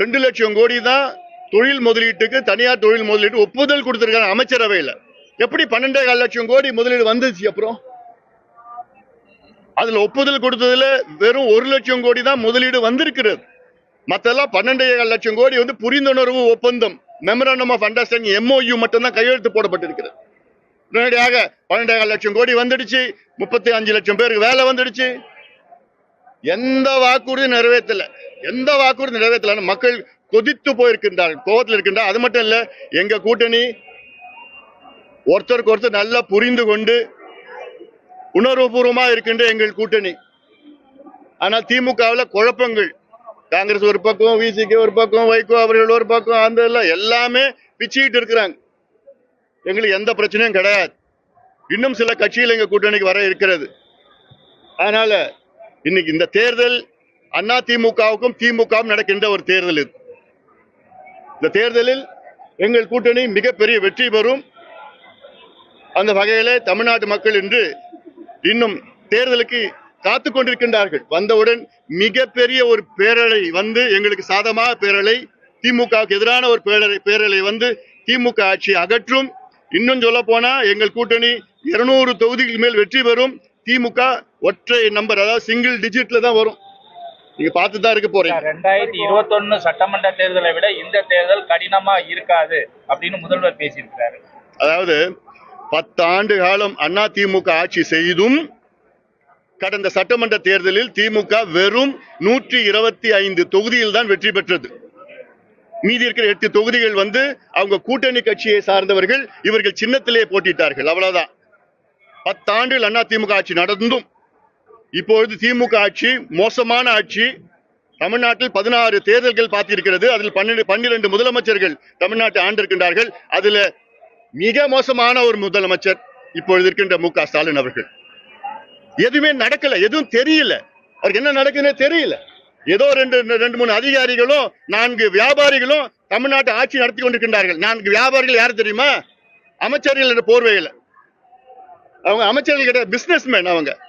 ரெண்டு லட்சம் கோடி தான் தொழில் முதலீட்டுக்கு தனியார் தொழில் முதலீட்டு ஒப்புதல் கொடுத்திருக்காங்க அமைச்சரவையில். எப்படி பன்னெண்டே கால் லட்சம் கோடி முதலீடு வந்துச்சு அப்புறம்? அதுல ஒப்புதல் கொடுத்ததுல வெறும் ஒரு லட்சம் கோடி தான் முதலீடு வந்திருக்கிறது. மத்தெல்லாம் பன்னெண்டே கால் லட்சம் கோடி வந்து புரிந்துணர்வு ஒப்பந்தம் மெமரண்டம் ஆஃப் அண்டர்ஸ்டாண்டிங் எம்ஓயு மட்டும் தான் கையெழுத்து போடப்பட்டிருக்கிறது உடனடியாக பன்னெண்டே கால் லட்சம் கோடி வந்துடுச்சு. முப்பத்தி அஞ்சு லட்சம் பேருக்கு வேலை வந்துடுச்சு. எந்த வாக்குறுதி நிறைவேற்றலை. எந்த வாக்குறுதி நிறைவேற்றல மக்கள் கொதித்து போயிருக்கின்றார்கள் கோபத்தில் இருக்கின்றார் அது மட்டும் இல்ல எங்க கூட்டணி ஒருத்தருக்கு ஒருத்தர் நல்லா புரிந்து கொண்டு உணர்வுபூர்வமா இருக்கின்ற எங்கள் கூட்டணி. ஆனால் திமுகவில் குழப்பங்கள். காங்கிரஸ் ஒரு பக்கம் விசிகே ஒரு பக்கம் வைகோ அவர்கள் ஒரு பக்கம் அந்த எல்லாமே பிச்சுக்கிட்டு இருக்கிறாங்க. எங்களுக்கு எந்த பிரச்சனையும் கிடையாது. இன்னும் சில கட்சிகள் எங்க கூட்டணிக்கு வர இருக்கிறது. அதனால இன்னைக்கு இந்த தேர்தல் அண்ணா திமுகவுக்கும் திமுகவும் நடக்கின்ற ஒரு தேர்தல் இது. இந்த தேர்தலில் எங்கள் கூட்டணி மிகப்பெரிய வெற்றி பெறும். அந்த வகையிலே தமிழ்நாட்டு மக்கள் இன்று இன்னும் தேர்தலுக்கு காத்து கொண்டிருக்கின்றார்கள். வந்தவுடன் மிகப்பெரிய ஒரு பேரலை வந்து எங்களுக்கு சாதமாக பேரலை திமுகவுக்கு எதிரான ஒரு பேரலை பேரலை வந்து திமுக ஆட்சி அகற்றும். இன்னும் சொல்ல போனா எங்கள் கூட்டணி இருநூறு தொகுதிகள் மேல் வெற்றி பெறும். திமுக ஒற்றை நம்பர் அதாவது சிங்கிள் டிஜிட்ல தான் வரும். நீங்க பார்த்து தான் இருக்க போறீங்க. ரெண்டாயிரத்தி இருபத்தொன்னு சட்டமன்ற தேர்தலை விட இந்த தேர்தல் கடினமா இருக்காது அப்படின்னு முதல்வர் பேசியிருக்கிறாரு. அதாவது பத்தாண்டு காலம் அண்ணா திமுக ஆட்சி செய்தும் கடந்த சட்டமன்ற தேர்தலில் திமுக வெறும் நூற்றி இருபத்தி ஐந்து தொகுதியில் தான் வெற்றி பெற்றது. மீதி இருக்கிற எட்டு தொகுதிகள் வந்து அவங்க கூட்டணி கட்சியை சார்ந்தவர்கள் இவர்கள் சின்னத்திலே போட்டிட்டார்கள். அவ்வளவுதான். பத்தாண்டுகள் அண்ணா திமுக ஆட்சி நடந்தும் இப்பொழுது திமுக ஆட்சி மோசமான ஆட்சி. தமிழ்நாட்டில் பதினாறு தேர்தல்கள் பார்த்திருக்கிறது. அதில் பன்னெண்டு பன்னிரண்டு முதலமைச்சர்கள் தமிழ்நாட்டை ஆண்டிருக்கின்றார்கள். அதுல மிக மோசமான ஒரு முதலமைச்சர் இப்பொழுது இருக்கின்ற மு க ஸ்டாலின் அவர்கள். எதுவுமே நடக்கல எதுவும் தெரியல. அவருக்கு என்ன நடக்குதுன்னு தெரியல. ஏதோ ரெண்டு ரெண்டு மூணு அதிகாரிகளும் நான்கு வியாபாரிகளும் தமிழ்நாட்டை ஆட்சி நடத்தி கொண்டிருக்கின்றார்கள். நான்கு வியாபாரிகள் யார் தெரியுமா? அமைச்சர்கள் என்ற போர்வையில். அவங்க அமைச்சர்கள் கிட்ட பிசினஸ் மேன் அவங்க.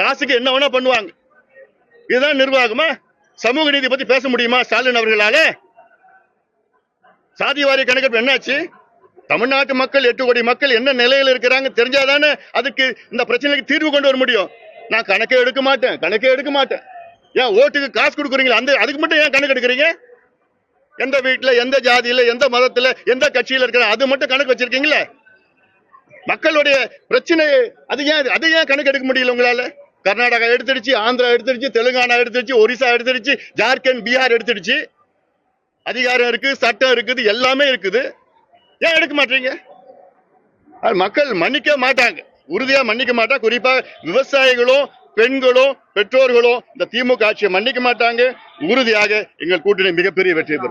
காசுக்கு என்ன வேணா பண்ணுவாங்க. இதுதான் நிர்வாகமா? சமூக நீதி பத்தி பேச முடியுமா ஸ்டாலின் அவர்களால? சாதிவாரி கணக்கெடுப்பு என்னாச்சு? தமிழ்நாட்டு மக்கள் எட்டு கோடி மக்கள் என்ன நிலையில இருக்கிறாங்க தெரிஞ்சாதானே அதுக்கு இந்த பிரச்சனைக்கு தீர்வு கொண்டு வர முடியும். நான் கணக்கே எடுக்க மாட்டேன் கணக்கே எடுக்க மாட்டேன். ஏன் ஓட்டுக்கு காசு கொடுக்குறீங்களா? அந்த அதுக்கு மட்டும் ஏன் கணக்கு எடுக்கிறீங்க? எந்த வீட்டுல எந்த ஜாதியில எந்த மதத்துல எந்த கட்சியில இருக்கிற அது மட்டும் கணக்கு வச்சிருக்கீங்களே? மக்களுடைய பிரச்சனை அது ஏன் அது ஏன் கணக்கு எடுக்க முடியல உங்களால? கர்நாடகா எடுத்துடுச்சு ஆந்திரா எடுத்துடுச்சு தெலுங்கானா எடுத்துடுச்சு ஒரிசா எடுத்துடுச்சு ஜார்க்கண்ட் பீகார் எடுத்துடுச்சு. அதிகாரம் இருக்குது சட்டம் இருக்குது எல்லாமே இருக்குது. ஏன் எடுக்க மாட்டீங்க? அது மக்கள் மன்னிக்க மாட்டாங்க. உறுதியாக மன்னிக்க மாட்டா. குறிப்பாக விவசாயிகளும் பெண்களும் பெற்றோர்களும் இந்த திமுக ஆட்சியை மன்னிக்க மாட்டாங்க. உறுதியாக எங்கள் கூட்டணி மிகப்பெரிய வெற்றி பெறும்.